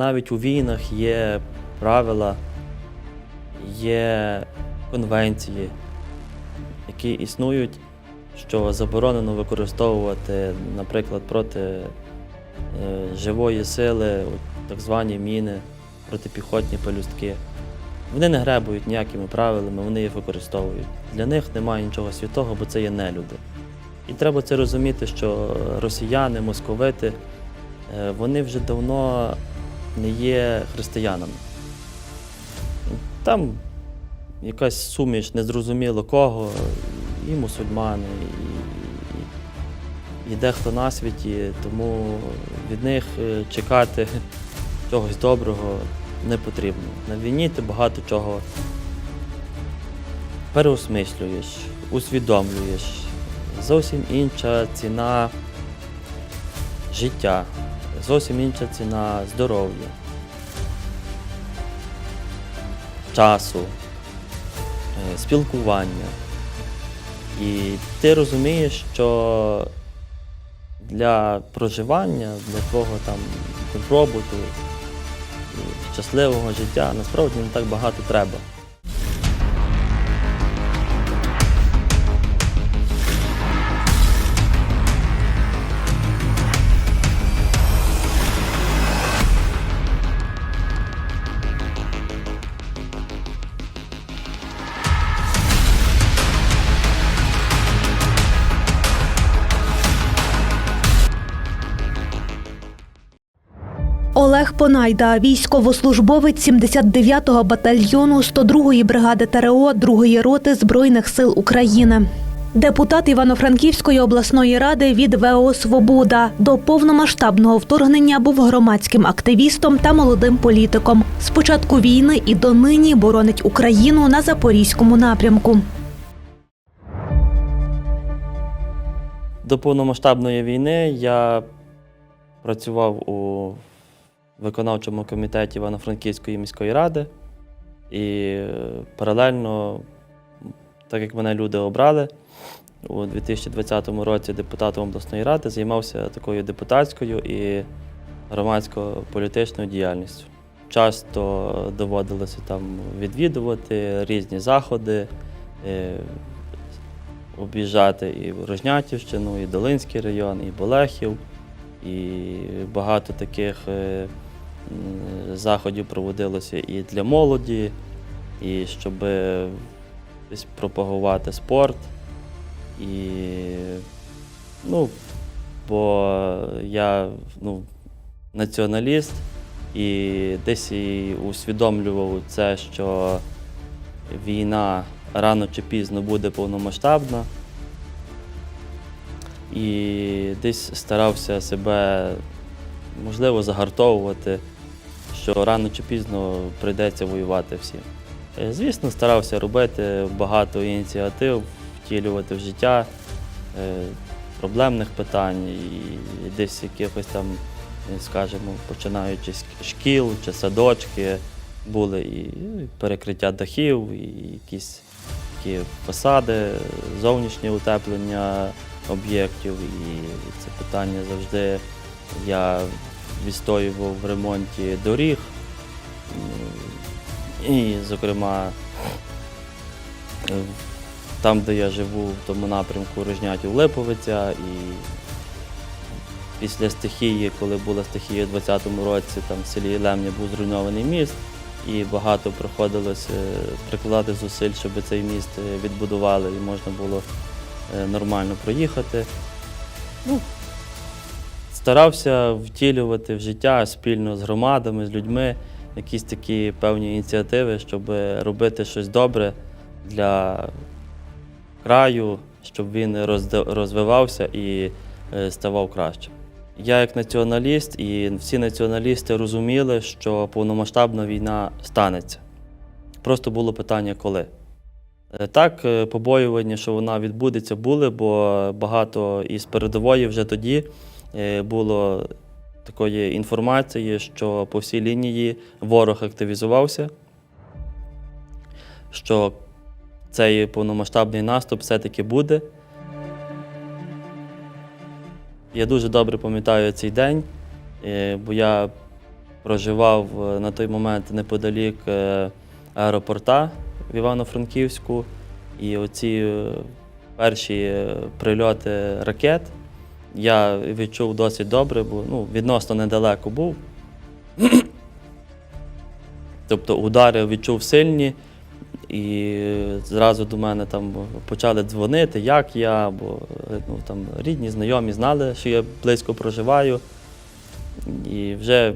Навіть у війнах є правила, є конвенції, які існують, що заборонено використовувати, наприклад, проти е, живої сили, так звані міни, протипіхотні пелюстки. Вони не гребують ніякими правилами, вони їх використовують. Для них немає нічого святого, бо це є нелюди. І треба це розуміти, що росіяни, московити, е, вони вже давно не є християнами. Там якась суміш незрозуміло кого, і мусульмани, і, і, дехто на світі, тому від них е, чекати чогось доброго не потрібно. На війні ти багато чого переосмислюєш, усвідомлюєш. Зовсім інша ціна життя, зовсім інша ціна здоров'я, часу, е, спілкування. І ти розумієш, що для проживання, для твого там добробуту щасливого життя насправді не так багато треба. Олег Понайда, військовослужбовець 79-го батальйону 102-ї бригади ТРО 2-ї роти Збройних сил України. Депутат Івано-Франківської обласної ради від ВО Свобода до повномасштабного вторгнення був громадським активістом та молодим політиком. З початку війни і донині боронить Україну на запорізькому напрямку. До повномасштабної війни я працював у виконавчому комітеті Івано-Франківської міської ради і е, паралельно, так як мене люди обрали, у 2020 році депутатом обласної ради займався такою депутатською і громадсько-політичною діяльністю. Часто доводилося там відвідувати різні заходи, е, об'їжджати і Рожнятівщину, і Долинський район, і Болехів. І багато таких е, заходів проводилося і для молоді, і щоб пропагувати спорт. І, ну, бо я ну, націоналіст і десь і усвідомлював це, що війна рано чи пізно буде повномасштабна. І десь старався себе, можливо, загартовувати, що рано чи пізно прийдеться воювати всім. Е, Звісно, старався робити багато ініціатив, втілювати в життя е, проблемних питань і десь якихось там, е, скажімо, починаючи з шкіл чи садочки, були і перекриття дахів, і якісь такі фасади, зовнішнє утеплення об'єктів. І це питання завжди я відстоював в ремонті доріг. І, зокрема, там, де я живу, в тому напрямку Рожнятів Липовиця. І після стихії, коли була стихія у 2020 році, там в селі Лемня був зруйнований міст, і багато приходилось прикладати зусиль, щоб цей міст відбудували і можна було е, нормально проїхати. Ну, старався втілювати в життя спільно з громадами, з людьми якісь такі певні ініціативи, щоб робити щось добре для краю, щоб він розвивався і е, ставав кращим. Я як націоналіст і всі націоналісти розуміли, що повномасштабна війна станеться. Просто було питання, коли. Е, Так, е, побоювання, що вона відбудеться, були, бо багато із передової вже тоді було такої інформації, що по всій лінії ворог активізувався, що цей повномасштабний наступ все-таки буде. Я дуже добре пам'ятаю цей день, е, бо я проживав е, на той момент неподалік е, аеропорта в Івано-Франківську. І оці е, перші е, прильоти ракет я відчув досить добре, бо ну, відносно недалеко був. Тобто удари відчув сильні, і зразу до мене там почали дзвонити, як я, бо ну, там, рідні, знайомі знали, що я близько проживаю. І вже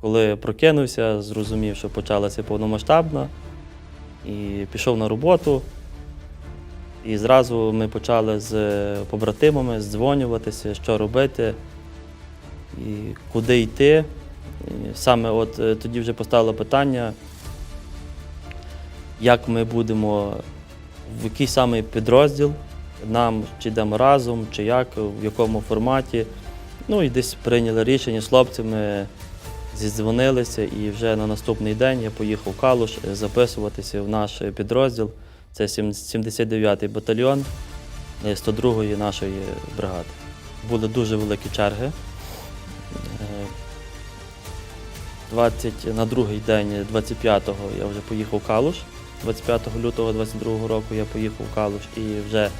коли прокинувся, зрозумів, що почалася повномасштабна, і пішов на роботу. І зразу ми почали з побратимами здзвонюватися, що робити і куди йти. І саме от е, тоді вже постало питання, як ми будемо, в який саме підрозділ нам чи йдемо разом, чи як, в якому форматі. Ну і десь прийняли рішення з хлопцями, зідзвонилися, і вже на наступний день я поїхав в Калуш е, записуватися в наш підрозділ. Це 79-й батальйон е, 102-ї нашої бригади. Були дуже великі черги. Е, 20, на другий день, 25-го, я вже поїхав в Калуш. 25 лютого 22 року я поїхав в Калуш і вже,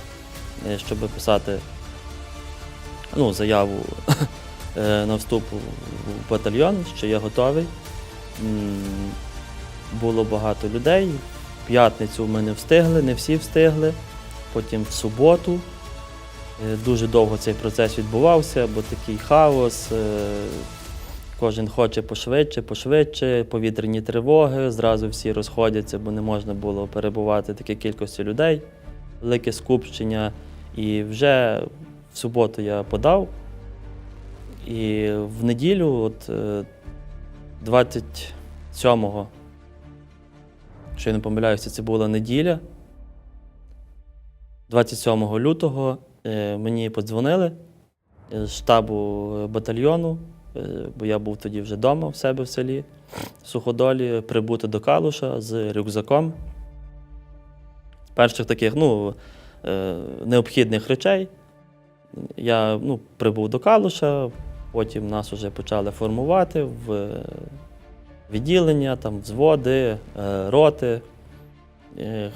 е, щоб писати ну, заяву е, на вступ в батальйон, що я готовий. Було багато людей. П'ятницю ми не встигли, не всі встигли. Потім в суботу. Е, Дуже довго цей процес відбувався, бо такий хаос. е, Кожен хоче пошвидше, пошвидше, повітряні тривоги, зразу всі розходяться, бо не можна було перебувати такі кількості людей, велике скупчення. І вже в суботу я подав. І в неділю, от е, 27-го, якщо я не помиляюся, це була неділя. 27 лютого е, мені подзвонили з штабу батальйону, е, бо я був тоді вже вдома в себе в селі в Суходолі, прибути до Калуша з рюкзаком. Перших таких ну, е, необхідних речей. Я ну, прибув до Калуша, потім нас вже почали формувати в е, відділення, там, взводи, е, роти. Е,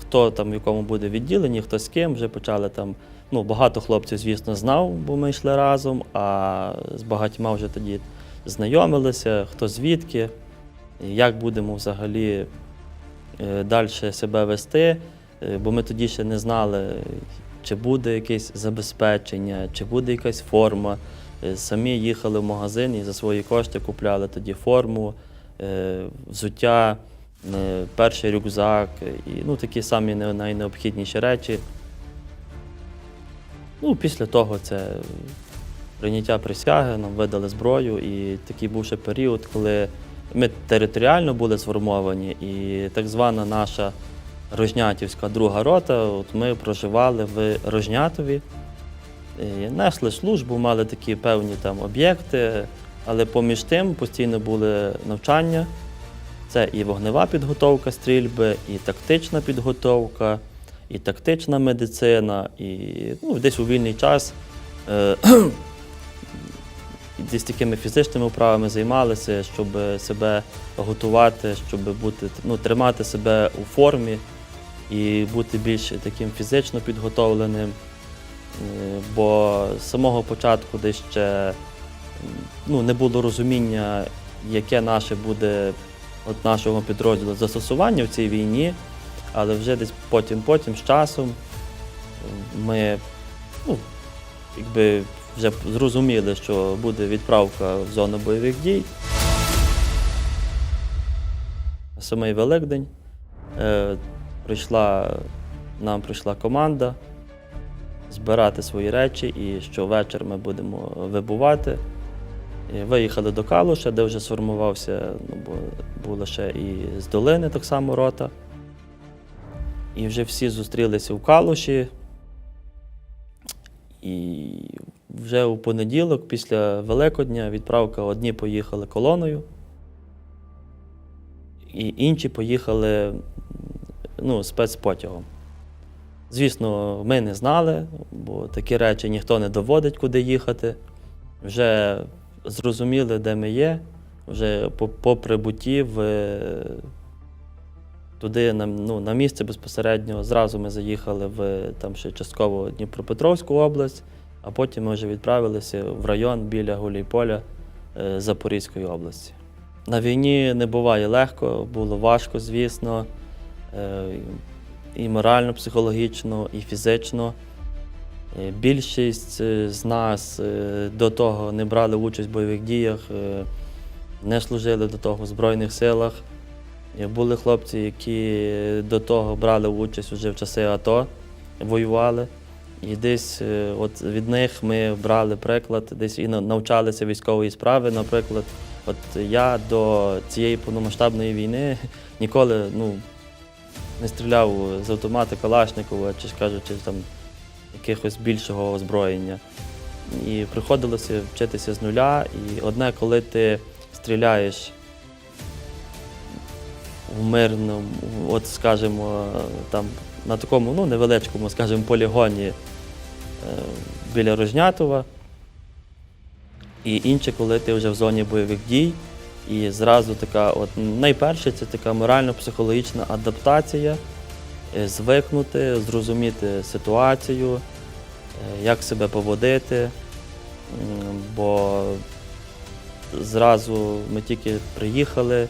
Хто там в якому буде відділенні, хто з ким, вже почали там. Ну, багато хлопців, звісно, знав, бо ми йшли разом, а з багатьма вже тоді знайомилися, хто звідки, як будемо взагалі далі себе вести. Е, Бо ми тоді ще не знали, чи буде якесь забезпечення, чи буде якась форма. Е, Самі їхали в магазин і за свої кошти купляли тоді форму, е, взуття, е, перший рюкзак і ну, такі самі найнеобхідніші речі. Ну, після того це прийняття присяги, нам видали зброю, і такий був ще період, коли ми територіально були сформовані, і так звана наша Рожнятівська друга рота, от ми проживали в Рожнятові, і несли службу, мали такі певні там об'єкти, але поміж тим постійно були навчання. Це і вогнева підготовка стрільби, і тактична підготовка, і тактична медицина, і ну, десь у вільний час е, десь такими фізичними вправами займалися, щоб себе готувати, щоб бути, ну, тримати себе у формі і бути більш таким фізично підготовленим. Е, Бо з самого початку десь ще ну, не було розуміння, яке наше буде от нашого підрозділу застосування в цій війні, але вже десь потім, потім з часом ми ну, якби вже зрозуміли, що буде відправка в зону бойових дій. Самий Великдень е, прийшла, нам прийшла команда збирати свої речі, і щовечір ми будемо вибувати. І виїхали до Калуша, де вже сформувався, ну, бо була ще і з долини так само рота. І вже всі зустрілися в Калуші. І вже у понеділок, після Великодня, відправка одні поїхали колоною, і інші поїхали ну, спецпотягом. Звісно, ми не знали, бо такі речі ніхто не доводить, куди їхати. Вже зрозуміли, де ми є, вже по, по прибутті в, е, туди на, ну, на місце безпосередньо. Зразу ми заїхали в там ще частково Дніпропетровську область, а потім ми вже відправилися в район біля Гуляйполя е, Запорізької області. На війні не буває легко, було важко, звісно, е, і морально, психологічно, і фізично. Е, Більшість е, з нас е, до того не брали участь в бойових діях, не служили до того в Збройних силах. Були хлопці, які до того брали участь вже в часи АТО, воювали. І десь от від них ми брали приклад, десь і навчалися військової справи. Наприклад, от я до цієї повномасштабної війни ніколи ну, не стріляв з автомата Калашникова, чи кажучи, там якихось більшого озброєння. І приходилося вчитися з нуля. І одне, коли ти стріляєш в мирному, от скажімо, там на такому ну, невеличкому, скажімо, полігоні е, біля Рожнятова. І інше, коли ти вже в зоні бойових дій, і зразу така, от найперше, це така морально-психологічна адаптація, звикнути, зрозуміти ситуацію, е, як себе поводити. Бо зразу ми тільки приїхали,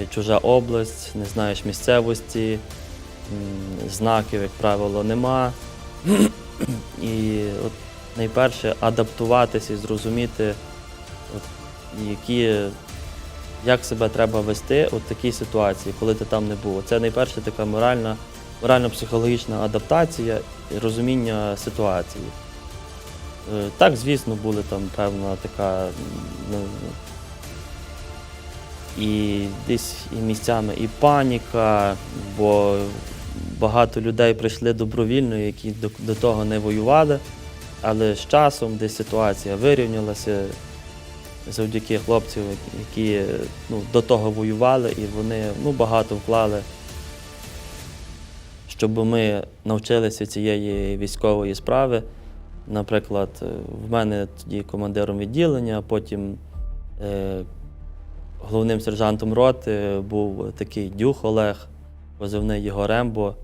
е, чужа область, не знаєш місцевості, знаків, як правило, нема. І от найперше адаптуватися і зрозуміти, от, які, як себе треба вести от такій ситуації, коли ти там не був. Це найперше така моральна, морально-психологічна адаптація і розуміння ситуації. Е, Так, звісно, були там певна така, ну, і десь і місцями і паніка, бо багато людей прийшли добровільно, які до, до того не воювали. Але з часом десь ситуація вирівнялася завдяки хлопцям, які ну, до того воювали, і вони ну, багато вклали, щоб ми навчилися цієї військової справи. Наприклад, е, в мене тоді командиром відділення, а потім е, головним сержантом роти був такий дюх Олег, позивний його Рембо.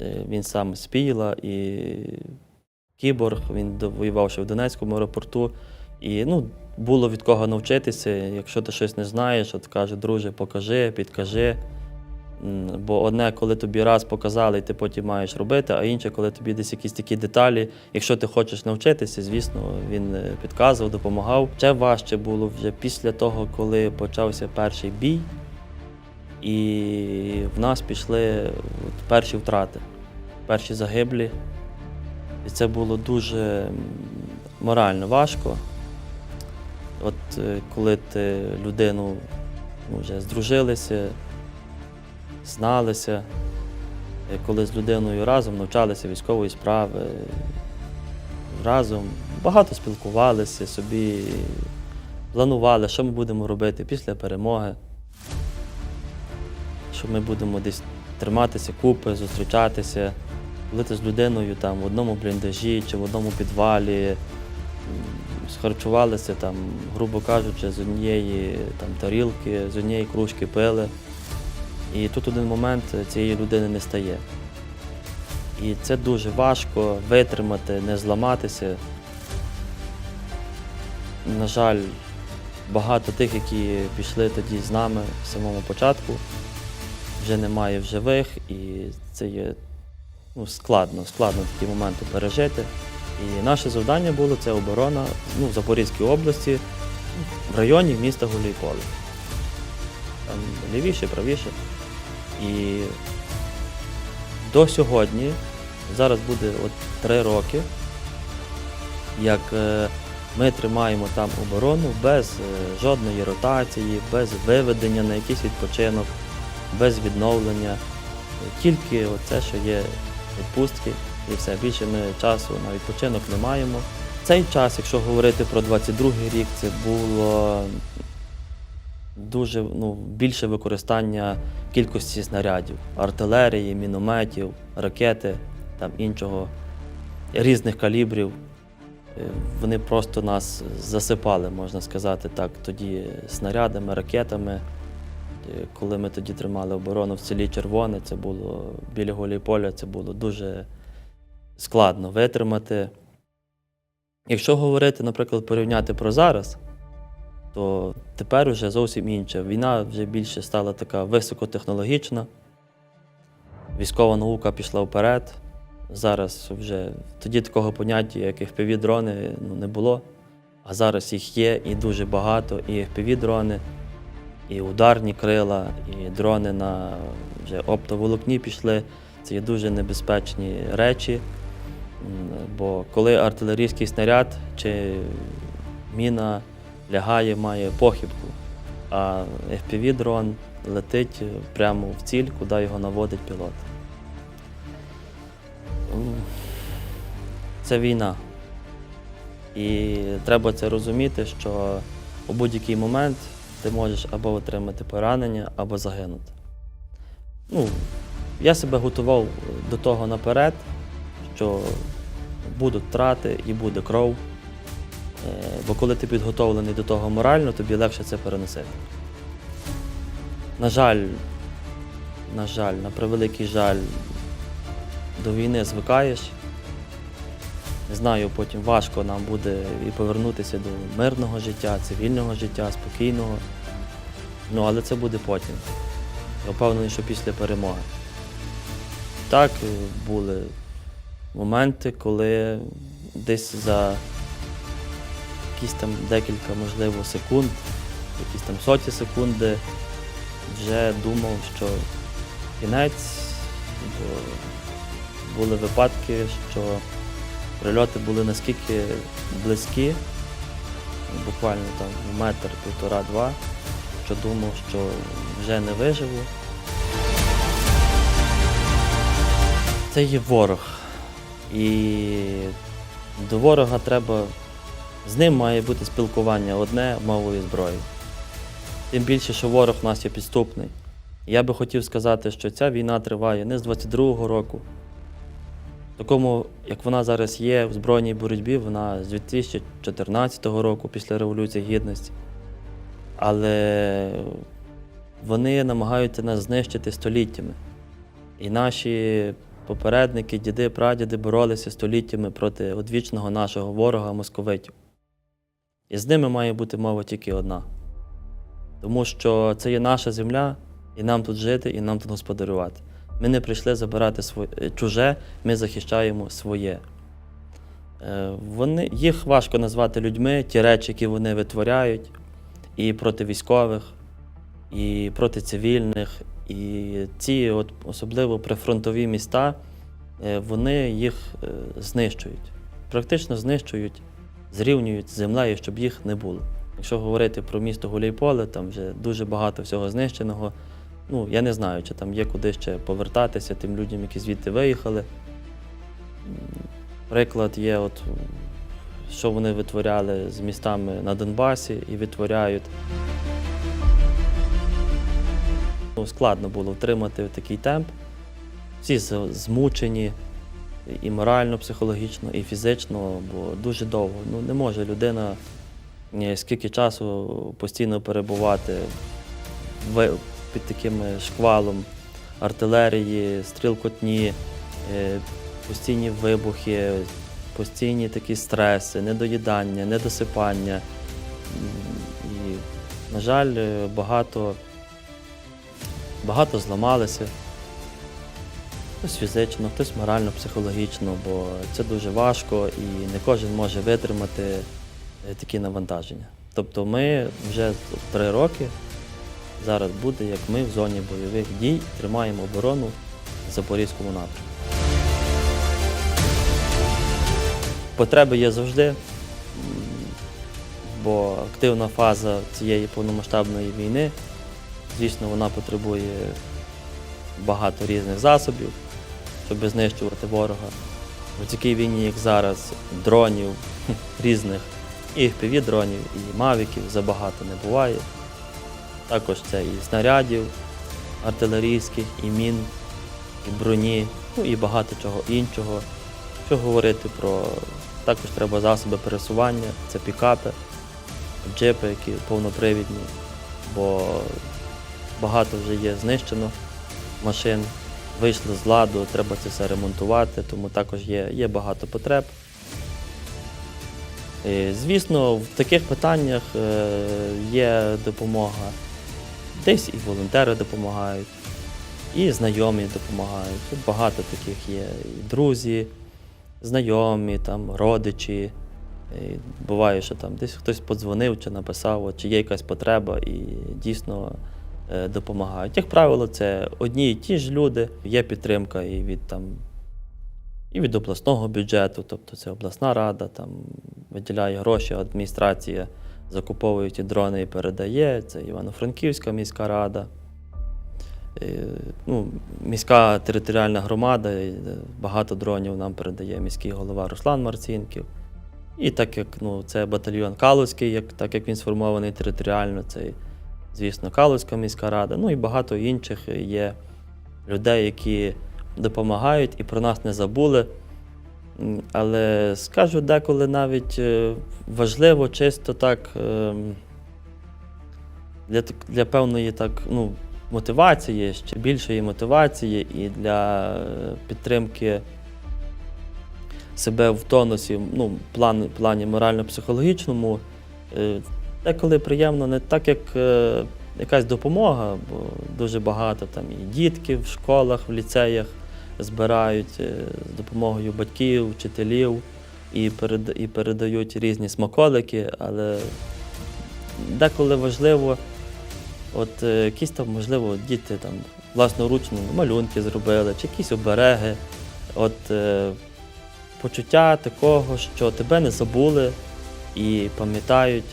Е, Він сам з і кіборг, він воював ще в Донецькому аеропорту. І ну, було від кого навчитися. Якщо ти щось не знаєш, от каже, друже, покажи, підкажи. Бо одне, коли тобі раз показали, і ти потім маєш робити, а інше, коли тобі десь якісь такі деталі. Якщо ти хочеш навчитися, звісно, він е, підказував, допомагав. Ще важче було вже після того, коли почався перший бій, і в нас пішли перші втрати, перші загиблі. І це було дуже морально важко. От е, коли ти людину ну, вже здружилися, зналися, е, коли з людиною разом навчалися військової справи, разом багато спілкувалися собі, планували, що ми будемо робити після перемоги, що ми будемо десь триматися купи, зустрічатися, коли ти з людиною там в одному бліндажі чи в одному підвалі. Схарчувалися там, грубо кажучи, з однієї там, тарілки, з однієї кружки пили. І тут один момент цієї людини не стає. І це дуже важко витримати, не зламатися. На жаль, багато тих, які пішли тоді з нами в самому початку, вже немає в живих, і це є ну, складно, складно такі моменти пережити. І наше завдання було це оборона ну, в Запорізькій області, в районі міста Гуляйполе. Там лівіше, правіше. І до сьогодні, зараз буде от три роки, як е, ми тримаємо там оборону без е, жодної ротації, без виведення на якийсь відпочинок, без відновлення. Тільки це, що є відпустки, і все. Більше ми часу на відпочинок не маємо. Цей час, якщо говорити про 22-й рік, це було дуже ну, більше використання кількості снарядів, артилерії, мінометів, ракети, там іншого, різних калібрів. Е, Вони просто нас засипали, можна сказати так, тоді снарядами, ракетами. Е, Коли ми тоді тримали оборону в селі Червоне, це було біля Голіполя, це було дуже складно витримати. Якщо говорити, наприклад, порівняти про зараз, то тепер вже зовсім інше. Війна вже більше стала така високотехнологічна. Військова наука пішла вперед. Зараз вже тоді такого поняття, як FPV-дрони, ну, не було. А зараз їх є і дуже багато. І FPV-дрони, і ударні крила, і дрони на вже оптоволокні пішли. Це є дуже небезпечні речі. Бо коли артилерійський снаряд чи міна лягає, має похибку, а FPV-дрон летить прямо в ціль, куди його наводить пілот. Це війна. І треба це розуміти, що у будь-який момент ти можеш або отримати поранення, або загинути. Ну, я себе готував до того наперед, що будуть втрати і буде кров. Бо коли ти підготовлений до того морально, тобі легше це переносити. На жаль, на жаль, на превеликий жаль, до війни звикаєш. Не знаю, потім важко нам буде і повернутися до мирного життя, цивільного життя, спокійного. Ну, але це буде потім. Я впевнений, що після перемоги. Так, були моменти, коли десь за якісь там декілька, можливо, секунд, якісь там соті секунди вже думав, що кінець, бо були випадки, що прильоти були наскільки близькі, буквально там метр, півтора-два, що думав, що вже не виживу. Це є ворог. І до ворога треба, з ним має бути спілкування одне мовою зброї. Тим більше, що ворог у нас є підступний. Я би хотів сказати, що ця війна триває не з 22-го року. Такому, як вона зараз є в збройній боротьбі, вона з 2014 року після Революції Гідності. Але вони намагаються нас знищити століттями. І наші попередники, діди, прадіди боролися століттями проти одвічного нашого ворога московитів. І з ними має бути мова тільки одна. Тому що це є наша земля, і нам тут жити, і нам тут господарювати. Ми не прийшли забирати своє, е, чуже, ми захищаємо своє. Е, Вони, їх важко назвати людьми, ті речі, які вони витворяють, і проти військових, і проти цивільних. І ці, от, особливо прифронтові міста, е, вони їх знищують. Практично знищують, зрівнюють з землею, щоб їх не було. Якщо говорити про місто Гуляйполе, там вже дуже багато всього знищеного. Ну, я не знаю, чи там є куди ще повертатися тим людям, які звідти виїхали. Приклад є, от, що вони витворяли з містами на Донбасі і витворяють. Ну, складно було втримати такий темп. Всі змучені і морально, психологічно, і фізично, бо дуже довго. Ну, не може людина скільки часу постійно перебувати під таким шквалом артилерії, стрілкотні, е, постійні вибухи, постійні такі стреси, недоїдання, недосипання. І, на жаль, багато, багато зламалися. Хтось фізично, хтось морально, психологічно, бо це дуже важко і не кожен може витримати е, такі навантаження. Тобто ми вже три роки зараз буде, як ми в зоні бойових дій тримаємо оборону в Запорізькому напрямку. Потреби є завжди, бо активна фаза цієї повномасштабної війни, звісно, вона потребує багато різних засобів, щоб знищувати ворога. В такій війні, як зараз, дронів різних, і FPV-дронів, і мавіків забагато не буває. Також це і снарядів артилерійських, і мін, і броні, ну і багато чого іншого. Що говорити про також треба засоби пересування, це пікапи, джипи, які повнопривідні, бо багато вже є знищено машин, вийшли з ладу, треба це все ремонтувати, тому також є, є багато потреб. І, звісно, в таких питаннях е, є допомога. Десь і волонтери допомагають, і знайомі допомагають. Тут багато таких є. І друзі, знайомі, там, родичі. І буває, що там десь хтось подзвонив чи написав, чи є якась потреба, і дійсно допомагають. Як правило, це одні і ті ж люди. Є підтримка і від там. І від обласного бюджету, тобто це обласна рада, там виділяє гроші, адміністрація закуповує ті дрони і передає. Це Івано-Франківська міська рада, Е, ну, міська територіальна громада, е, багато дронів нам передає міський голова Руслан Марцінків. І так як ну, це батальйон Калузький, як, так як він сформований територіально, це, звісно, Калузька міська рада, ну і багато інших є людей, які допомагають і про нас не забули. Але скажу, деколи навіть е, важливо чисто так ем, для, для певної так, ну, мотивації, ще більшої мотивації і для е, підтримки себе в тонусі, ну, план, плані морально-психологічному. Деколи приємно не так, як е, якась допомога, бо дуже багато там і дітки в школах, в ліцеях збирають е, з допомогою батьків, вчителів і, перед, і передають різні смаколики, але деколи важливо, от е, якісь там, можливо, діти там власноручно малюнки зробили, чи якісь обереги. От е, почуття такого, що тебе не забули і пам'ятають,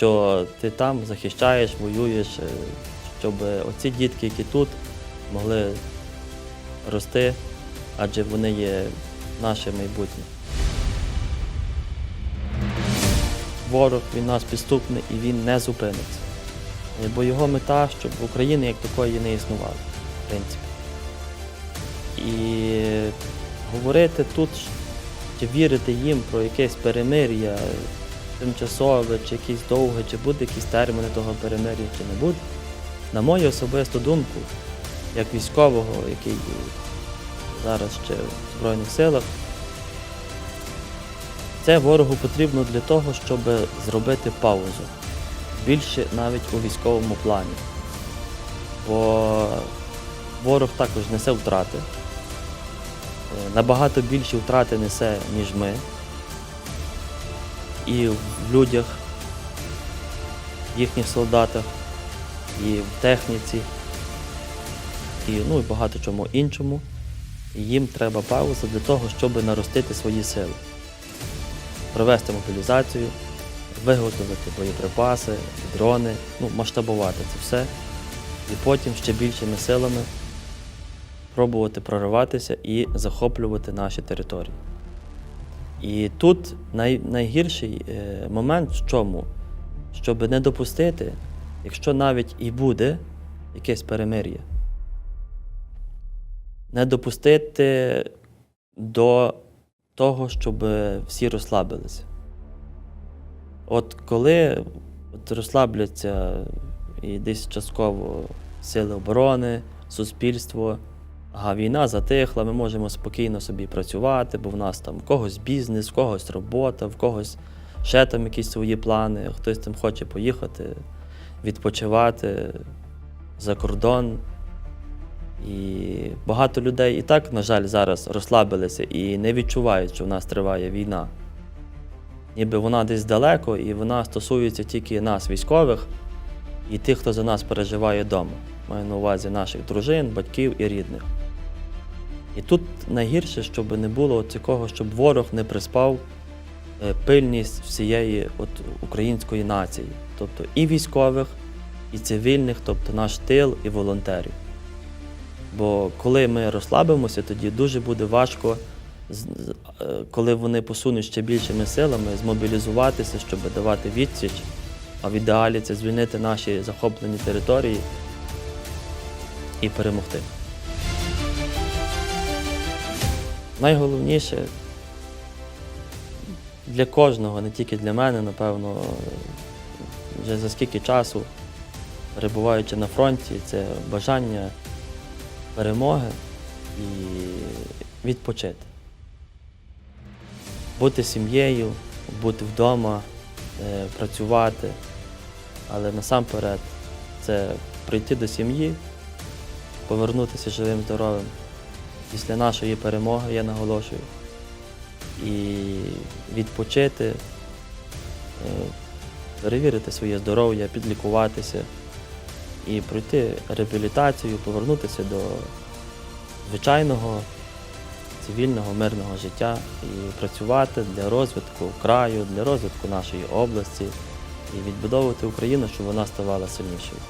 що ти там захищаєш, воюєш, е, щоб оці дітки, які тут, могли рости, адже вони є наше майбутнє. Ворог він нас підступний і він не зупиниться. Бо його мета, щоб України як такої не існувало, в принципі. І говорити тут, чи вірити їм про якесь перемир'я тимчасове, чи якісь довге, чи буде якісь терміни того перемир'я, чи не буде. На мою особисту думку, як військового, який зараз ще в Збройних силах, це ворогу потрібно для того, щоб зробити паузу. Більше навіть у військовому плані. Бо ворог також несе втрати. Е, Набагато більші втрати несе, ніж ми. І в людях, в їхніх солдатах, і в техніці, і ну, і багато чому іншому. І їм треба пауза для того, щоб наростити свої сили, провести мобілізацію, виготовити боєприпаси, дрони, ну, масштабувати це все. І потім ще більшими силами пробувати прориватися і захоплювати наші території. І тут най, найгірший е, момент в чому? Щоб не допустити, якщо навіть і буде якесь перемир'я, не допустити до того, щоб всі розслабилися. От коли от розслабляться і десь частково сили оборони, суспільство, ага, війна затихла, ми можемо спокійно собі працювати, бо в нас там в когось бізнес, в когось робота, в когось ще там якісь свої плани, хтось там хоче поїхати, відпочивати за кордон. І багато людей і так, на жаль, зараз розслабилися і не відчувають, що в нас триває війна. Ніби вона десь далеко, і вона стосується тільки нас, військових, і тих, хто за нас переживає вдома. Маю на увазі наших дружин, батьків і рідних. І тут найгірше, щоб не було такого, щоб ворог не приспав е, пильність всієї от, української нації, тобто і військових, і цивільних, тобто наш тил і волонтерів. Бо коли ми розслабимося, тоді дуже буде важко, е, коли вони посунуть ще більшими силами, змобілізуватися, щоб давати відсіч, а в ідеалі це звільнити наші захоплені території і перемогти. Найголовніше для кожного, не тільки для мене, напевно, вже за скільки часу, перебуваючи на фронті, це бажання перемоги і відпочити. Бути сім'єю, бути вдома, е, працювати. Але насамперед це прийти до сім'ї, повернутися живим здоровим після нашої перемоги, я наголошую, і відпочити, е, перевірити своє здоров'я, підлікуватися і пройти реабілітацію, повернутися до звичайного цивільного мирного життя і працювати для розвитку краю, для розвитку нашої області і відбудовувати Україну, щоб вона ставала сильнішою.